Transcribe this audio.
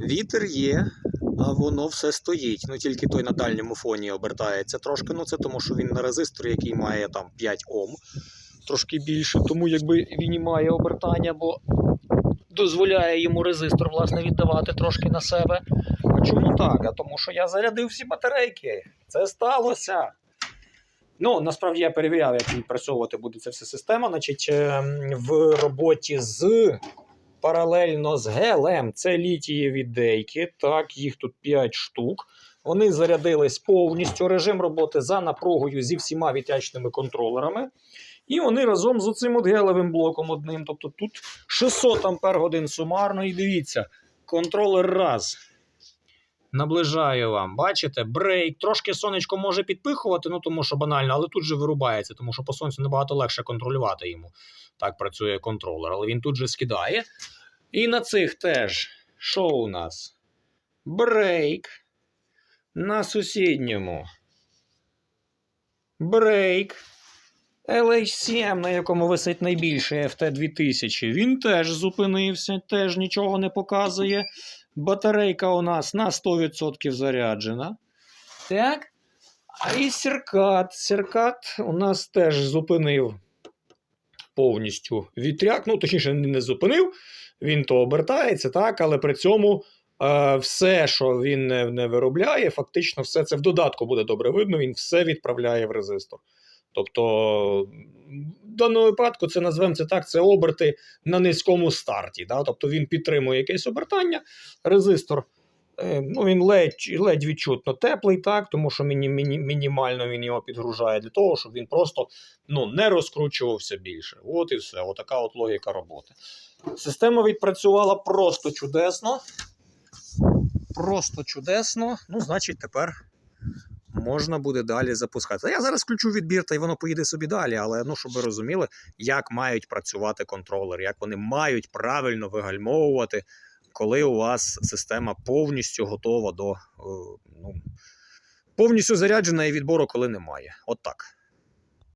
Вітер є, а воно все стоїть. Ну тільки той на дальньому фоні обертається трошки. Ну це тому, що він на резисторі, який має там 5 Ом, трошки більше. Тому якби він і має обертання, бо дозволяє йому резистор власне віддавати трошки на себе. А чому так? А тому що я зарядив всі батарейки. Це сталося. Ну, насправді я перевіряв, як відпрацьовувати буде ця вся система. Значить, ем, в роботі з паралельно з гелем це літієві дейки. Так, їх тут 5 штук. Вони зарядились повністю. Режим роботи за напругою зі всіма відтячними контролерами. І вони разом з оцим от гелевим блоком одним. Тобто тут 600 ампер годин сумарно. І дивіться, контролер раз. Наближаю вам, бачите, брейк. Трошки сонечко може підпихувати, ну тому що банально, але тут же вирубається, тому що по сонцю набагато легше контролювати йому. Так працює контролер, але він тут же скидає. І на цих теж, що у нас? Брейк. На сусідньому. Брейк. LH7, на якому висить найбільше FT2000, він теж зупинився, теж нічого не показує. Батарейка у нас на 100% заряджена. Так. А і Серкат. Серкат у нас теж зупинив повністю вітряк. Ну, точніше, не зупинив. Він то обертається, так, але при цьому е, все, що він не, не виробляє, фактично все це в додатку буде добре видно, він все відправляє в резистор. Тобто, в даному випадку це назвемо це так: це оберти на низькому старті. Да? Тобто він підтримує якесь обертання, резистор. е, Ну, він ледь, ледь відчутно теплий, так, тому що міні, міні, мінімально він його підгружає для того, щоб він просто ну, не розкручувався більше. От і все. Отака от логіка роботи. Система відпрацювала просто чудесно. Просто чудесно. Ну, значить, тепер можна буде далі запускати. Я зараз включу відбір, та й воно поїде собі далі. Але ну, щоб ви розуміли, як мають працювати контролери, як вони мають правильно вигальмовувати, коли у вас система повністю готова до е, ну, повністю заряджена і відбору, коли немає. От так.